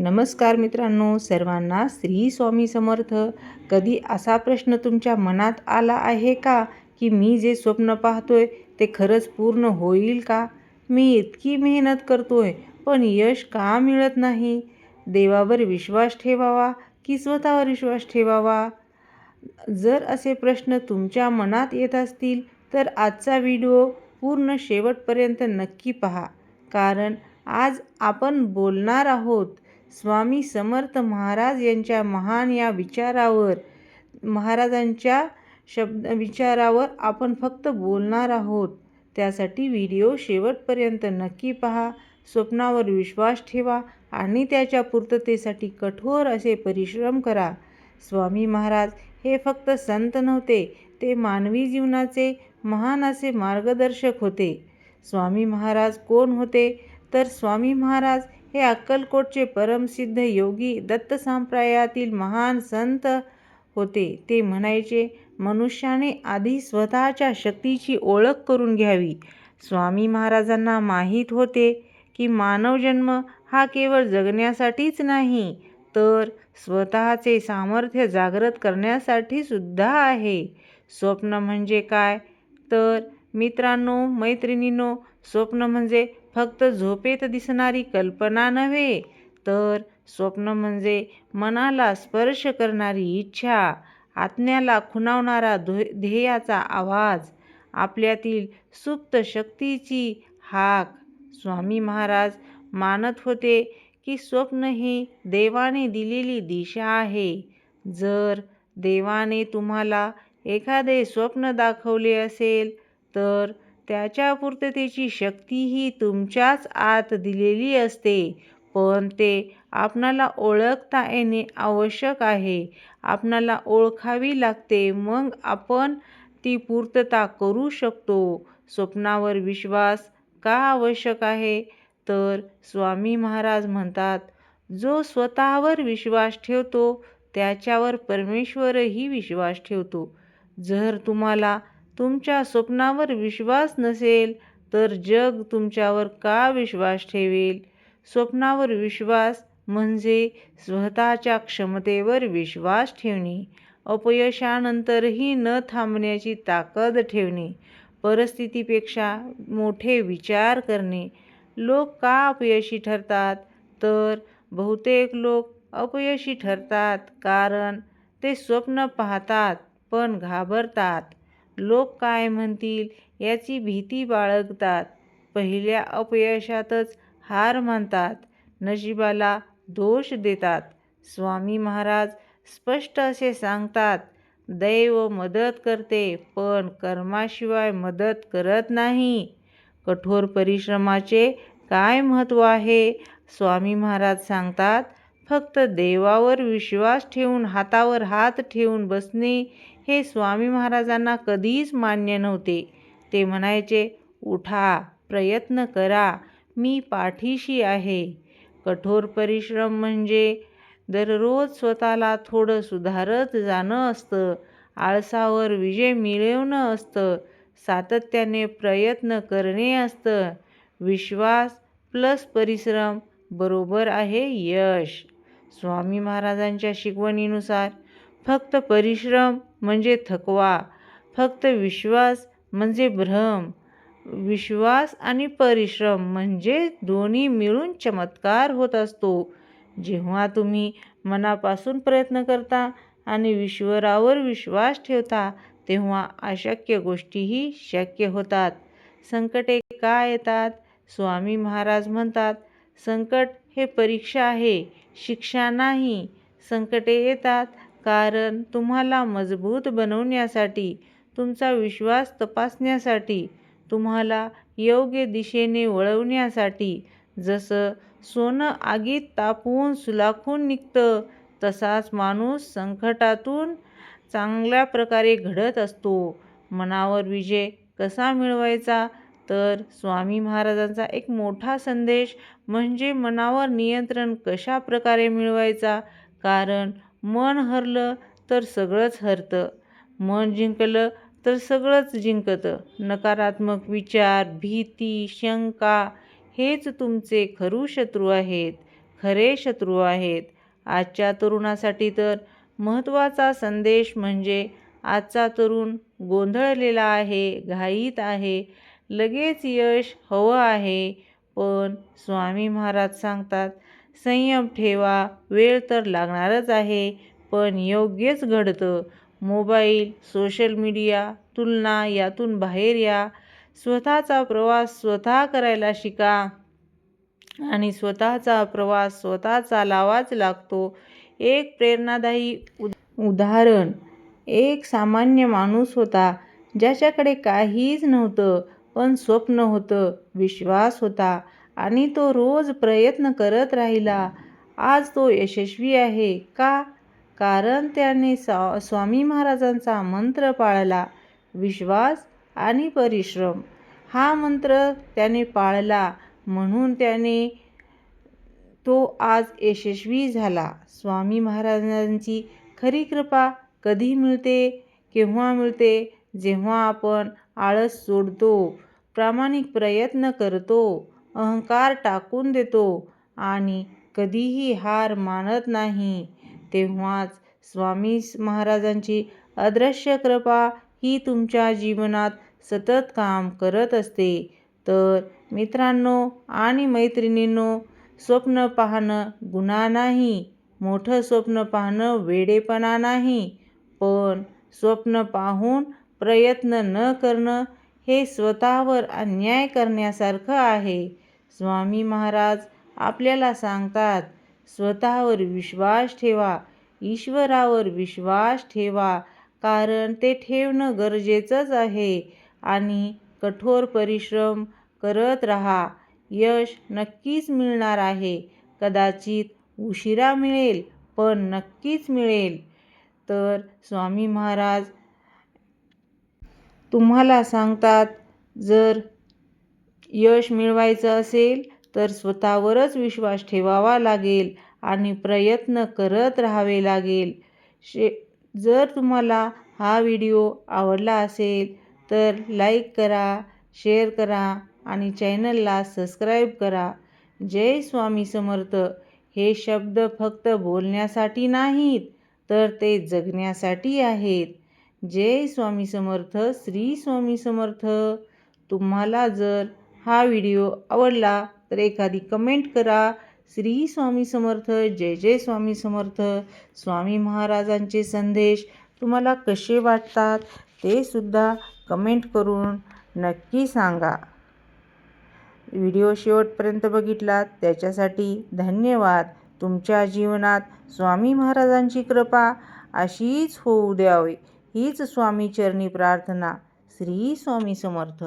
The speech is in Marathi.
नमस्कार मित्रांनो सर्वांना श्री स्वामी समर्थ. कधी असा प्रश्न तुमच्या मनात आला आहे का की मी जे स्वप्न पाहतोय ते खरंच पूर्ण होईल का? मी इतकी मेहनत करतोय पण यश का मिळत नाही? देवावर विश्वास ठेवावा की स्वतःवर विश्वास ठेवावा? जर असे प्रश्न तुमच्या मनात येत असतील तर आजचा व्हिडिओ पूर्ण शेवटपर्यंत नक्की पहा. कारण आज आपण बोलणार आहोत स्वामी समर्थ महाराज यांच्या महान या विचारावर महाराजांच्या शब्द विचारावर आपण फक्त बोलणार आहोत. त्यासाठी व्हिडिओ शेवटपर्यंत नक्की पहा. स्वप्नावर विश्वास ठेवा आणि त्याच्या पूर्ततेसाठी कठोर असे परिश्रम करा. स्वामी महाराज हे फक्त संत नव्हते ते मानवी जीवनाचे महान असे मार्गदर्शक होते. स्वामी महाराज कोण होते? तर स्वामी महाराज हे अक्कलकोटचे परमसिद्ध योगी दत्त संप्रदायातील महान संत होते. ते म्हणायचे मनुष्याने आधी स्वतःच्या शक्तीची ओळख करून घ्यावी. स्वामी महाराजांना माहीत होते की मानवजन्म हा केवळ जगण्यासाठीच नाही तर स्वतःचे सामर्थ्य जागृत करण्यासाठी सुद्धा आहे. स्वप्न म्हणजे काय? तर मित्रांनो मैत्रिणींनो स्वप्न म्हणजे फक्त झोपेत दिसणारी कल्पना नव्हे तर स्वप्न म्हणजे मनाला स्पर्श करणारी इच्छा आत्म्याला खुणावणारा ध्येयाचा आवाज आपल्यातील सुप्त शक्तीची हाक. स्वामी महाराज मानत होते की स्वप्न ही देवाने दिलेली दिशा आहे. जर देवाने तुम्हाला एखादे स्वप्न दाखवले असेल तर त्याच्या पूर्ततेची शक्तीही तुमच्याच आत दिलेली असते. पण ते आपणाला ओळखता येणे आवश्यक आहे. आपणाला ओळखावी लागते. मग आपण ती पूर्तता करू शकतो. स्वप्नावर विश्वास का आवश्यक आहे? तर स्वामी महाराज म्हणतात जो स्वतःवर विश्वास ठेवतो त्याच्यावर परमेश्वरही विश्वास ठेवतो. जर तुम्हाला तुमच्या स्वप्नावर विश्वास नसेल तर जग तुमच्यावर का विश्वास ठेवेल? स्वप्नावर विश्वास म्हणजे स्वतःच्या क्षमतेवर विश्वास ठेवणे अपयशानंतरही न थांबण्याची ताकद ठेवणे परिस्थितीपेक्षा मोठे विचार करणे. लोक का अपयशी ठरतात? तर बहुतेक लोक अपयशी ठरतात कारण ते स्वप्न पाहतात पण घाबरतात. लोक काय म्हणतील याची भीती बाळगतात. पहिल्या अपयशातच हार मानतात. नशिबाला दोष देतात. स्वामी महाराज स्पष्ट असे सांगतात दैव मदत करते पण कर्माशिवाय मदत करत नाही. कठोर परिश्रमाचे काय महत्त्व आहे? स्वामी महाराज सांगतात फक्त देवावर विश्वास ठेवून हातावर हात ठेवून बसणे हे स्वामी महाराजांना कधीच मान्य नव्हते. ते म्हणायचे उठा प्रयत्न करा मी पाठीशी आहे. कठोर परिश्रम म्हणजे दररोज स्वतःला थोडं सुधारत जाणं असतं आळसावर विजय मिळवणं असतं सातत्याने प्रयत्न करणे असतं. विश्वास प्लस परिश्रम बरोबर आहे यश. स्वामी महाराजांच्या शिकवणीनुसार फक्त परिश्रम म्हणजे थकवा फक्त विश्वास म्हणजे भ्रम. विश्वास आणि परिश्रम म्हणजे दोन्ही मिळून चमत्कार होत असतो. जेव्हा तुम्ही मनापासून प्रयत्न करता आणि ईश्वरावर विश्वास ठेवता तेव्हा अशक्य गोष्टीही शक्य होतात. संकटे का येतात? स्वामी महाराज म्हणतात संकट हे परीक्षा आहे. शिक्षा नाही. संकटे येतात कारण तुम्हाला मजबूत बनवण्यासाठी तुमचा विश्वास तपासण्यासाठी तुम्हाला योग्य दिशेने वळवण्यासाठी जसं सोनं आगीत तापवून सुलाखून निघतं तसाच माणूस संकटातून चांगल्या प्रकारे घडत असतो. मनावर विजय कसा मिळवायचा? तर स्वामी महाराजांचा एक मोठा संदेश म्हणजे मनावर नियंत्रण कशा प्रकारे मिळवायचा? कारण मन हरलं तर सगळंच हरतं. मन जिंकलं तर सगळंच जिंकतं. नकारात्मक विचार भीती शंका हेच तुमचे खरू शत्रू आहेत खरे शत्रू आहेत. आजच्या तरुणासाठी तर महत्त्वाचा संदेश म्हणजे आजचा तरुण गोंधळलेला आहे घाईत आहे. लगेच यश हवं आहे. पण स्वामी महाराज सांगतात संयम ठेवा वेळ तर लागणारच आहे पण योग्यच घडतं. मोबाईल सोशल मीडिया तुलना यातून बाहेर या. स्वतःचा प्रवास स्वतः करायला शिका. आणि स्वतःचा प्रवास स्वतः चालावाच लागतो. एक प्रेरणादायी उद उदाहरण. एक सामान्य माणूस होता ज्याच्याकडे काहीच नव्हतं पण स्वप्न होतं विश्वास होता आणि तो रोज प्रयत्न करत राहिला. आज तो यशस्वी आहे का? कारण त्याने स्वा स्वामी महाराजांचा मंत्र पाळला विश्वास आणि परिश्रम. हा मंत्र त्याने पाळला म्हणून त्याने तो आज यशस्वी झाला. स्वामी महाराजांची खरी कृपा कधी मिळते केव्हा मिळते जेव्हा आपण आळस सोडतो प्रामाणिक प्रयत्न करतो अहंकार टाकून देतो आणि कधीही हार मानत नाही. तेव्हाच स्वामी महाराजांची अदृश्य कृपा ही तुमच्या जीवनात सतत काम करत असते. तर मित्रांनो आणि मैत्रिणींनो स्वप्न पाहणं गुन्हा नाही मोठं स्वप्न पाहणं वेडेपणा नाही. पण स्वप्न पाहून प्रयत्न न करणं हे स्वतःवर अन्याय करण्यासारखं आहे. स्वामी महाराज आपल्याला सांगतात स्वतःवर विश्वास ठेवा ईश्वरावर विश्वास ठेवा कारण ते ठेवणं गरजेचंच आहे आणि कठोर परिश्रम करत राहा. यश नक्कीच मिळणार आहे. कदाचित उशिरा मिळेल पण नक्कीच मिळेल. तर स्वामी महाराज तुम्हाला सांगतात जर यश मिळवायचं असेल तर स्वतःवरच विश्वास ठेवावा लागेल आणि प्रयत्न करत राहावे लागेल. शे जर तुम्हाला हा व्हिडिओ आवडला असेल तर लाईक करा शेअर करा आणि चॅनलला सबस्क्राईब करा. जय स्वामी समर्थ. हे शब्द फक्त बोलण्यासाठी नाहीत तर ते जगण्यासाठी आहेत. जय स्वामी समर्थ श्री स्वामी समर्थ. तुम्हाला जर हा व्हिडिओ आवडला तर एखादी कमेंट करा. श्री स्वामी समर्थ जय जय स्वामी समर्थ. स्वामी महाराजांचे संदेश तुम्हाला कसे वाटतात ते सुद्धा कमेंट करून नक्की सांगा. व्हिडिओ शेवटपर्यंत बघितलात त्याच्यासाठी धन्यवाद. तुमच्या जीवनात स्वामी महाराजांची कृपा अशीच होऊ द्यावी. हीच स्वामी चरणी प्रार्थना श्री स्वामी समर्थ.